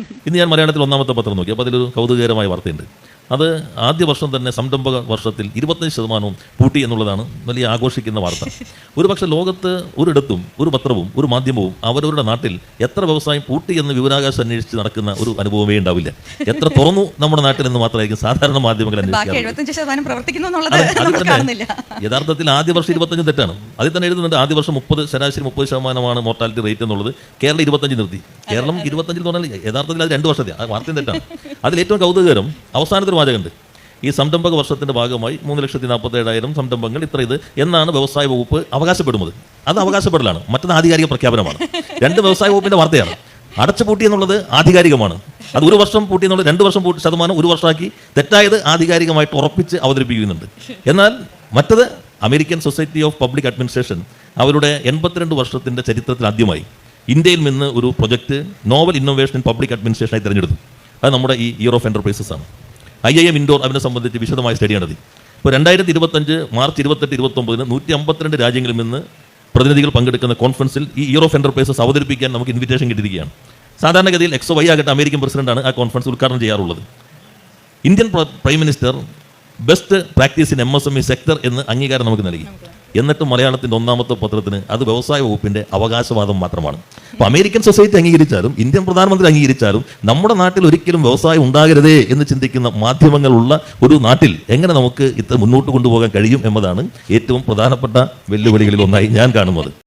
ഇന്ന് ഞാൻ മലയാളത്തിൽ ഒന്നാമത്തെ പത്രം നോക്കി. അപ്പോൾ അതിലൊരു കൗതുകകരമായ വാർത്തയുണ്ട്. അത് ആദ്യ വർഷം തന്നെ സംരംഭക വർഷത്തിൽ ഇരുപത്തഞ്ച് ശതമാനവും പൂട്ടി എന്നുള്ളതാണ് വലിയ ആഘോഷിക്കുന്ന വാർത്ത. ഒരുപക്ഷെ ലോകത്ത് ഒരിടത്തും ഒരു പത്രവും ഒരു മാധ്യമവും അവരവരുടെ നാട്ടിൽ എത്ര വ്യവസായം പൂട്ടി എന്ന് വിവരാകാശം അന്വേഷിച്ച് നടക്കുന്ന ഒരു അനുഭവമേ ഉണ്ടാവില്ല. എത്ര തുറന്നു നമ്മുടെ നാട്ടിൽ എന്ന് മാത്രമായിരിക്കും സാധാരണ മാധ്യമങ്ങൾ യഥാർത്ഥത്തിൽ ആദ്യ വർഷം ഇരുപത്തഞ്ച് തെറ്റാണ്. അതിൽ തന്നെ എഴുതുന്നുണ്ട് ആദ്യ വർഷം മുപ്പത് ശരാശരി മുപ്പത് ശതമാനമാണ് മോർട്ടാലിറ്റി റേറ്റ് എന്നുള്ളത്. കേരളം ഇരുപത്തഞ്ച് നിർത്തി. കേരളം ഇരുപത്തഞ്ചിൽ പറഞ്ഞാൽ യഥാർത്ഥത്തിൽ അത് രണ്ട് വർഷത്തെ വാർത്തയും തെറ്റാണ്. അതിൽ ഏറ്റവും കൗതുകകരം അവസാനത്തെ ഒരു വാചകമുണ്ട്. ഈ സംരംഭക വർഷത്തിന്റെ ഭാഗമായി മൂന്ന് ലക്ഷത്തി നാൽപ്പത്തി ഏഴായിരം സംരംഭങ്ങൾ ഇത്ര ഇത് എന്നാണ് വ്യവസായ വകുപ്പ് അവകാശപ്പെടുന്നത്. അത് അവകാശപ്പെടലാണ്. മറ്റത് ആധികാരിക പ്രഖ്യാപനമാണ്. രണ്ട് വ്യവസായ വകുപ്പിന്റെ വാർത്തയാണ്. അടച്ചുപൂട്ടി എന്നുള്ളത് ആധികാരികമാണ്. അത് ഒരു വർഷം പൂട്ടി എന്നുള്ളത് രണ്ട് വർഷം പൂട്ടി ശതമാനം ഒരു വർഷമാക്കി തെറ്റായത് ആധികാരികമായിട്ട് ഉറപ്പിച്ച് അവതരിപ്പിക്കുന്നുണ്ട്. എന്നാൽ മറ്റത് American society of public administration അവരുടെ എൺപത്തിരണ്ട് വർഷത്തിന്റെ ചരിത്രത്തിൽ ആദ്യമായി ഇന്ത്യയിൽ നിന്ന് ഒരു project novel innovation in public അഡ്മിനിസ്ട്രേഷനായി തിരഞ്ഞെടുത്തു. അത് നമ്മുടെ ഈ ഇയർ ഓഫ് എന്റർപ്രൈസസ് ആണ്. ഐ ഐ എം ഇൻഡോർ അതിനെ സംബന്ധിച്ച് വിശദമായ സ്റ്റഡി നടത്തി ഇപ്പോൾ രണ്ടായിരത്തി ഇരുപത്തഞ്ച് മാർച്ച് ഇരുപത്തെട്ട് ഇരുപത്തൊമ്പതിന് നൂറ്റി അമ്പത്തിരണ്ട് രാജ്യങ്ങളിൽ നിന്ന് പ്രതിനിധികൾ പങ്കെടുക്കുന്ന കോൺഫറൻസിൽ ഈ ഇയർ ഓഫ് എന്റർപ്രൈസസ് അവതരിപ്പിക്കാൻ നമുക്ക് ഇൻവിറ്റേഷൻ കിട്ടിയിരിക്കുകയാണ്. സാധാരണഗതിയിൽ എക്സോ വൈ ആകട്ടെ അമേരിക്കൻ പ്രസിഡന്റാണ് ആ കോൺഫറൻസ് ഉദ്ഘാടനം ചെയ്യാറുള്ളത്. Indian prime minister best practice in M S M E sector എന്ന് അംഗീകാരം നമുക്ക് നൽകി. എന്നിട്ട് മലയാളത്തിന്റെ ഒന്നാമത്തെ പത്രത്തിന് അത് വ്യവസായ വകുപ്പിന്റെ അവകാശവാദം മാത്രമാണ്. അപ്പോൾ അമേരിക്കൻ സൊസൈറ്റി അംഗീകരിച്ചാലും ഇന്ത്യൻ പ്രധാനമന്ത്രി അംഗീകരിച്ചാലും നമ്മുടെ നാട്ടിൽ ഒരിക്കലും വ്യവസായം ഉണ്ടാകരുതേ എന്ന് ചിന്തിക്കുന്ന മാധ്യമങ്ങളുള്ള ഒരു നാട്ടിൽ എങ്ങനെ നമുക്ക് ഇത്ര മുന്നോട്ട് കൊണ്ടുപോകാൻ കഴിയും എന്നതാണ് ഏറ്റവും പ്രധാനപ്പെട്ട വെല്ലുവിളികളിൽ ഒന്നായി ഞാൻ കാണുന്നത്.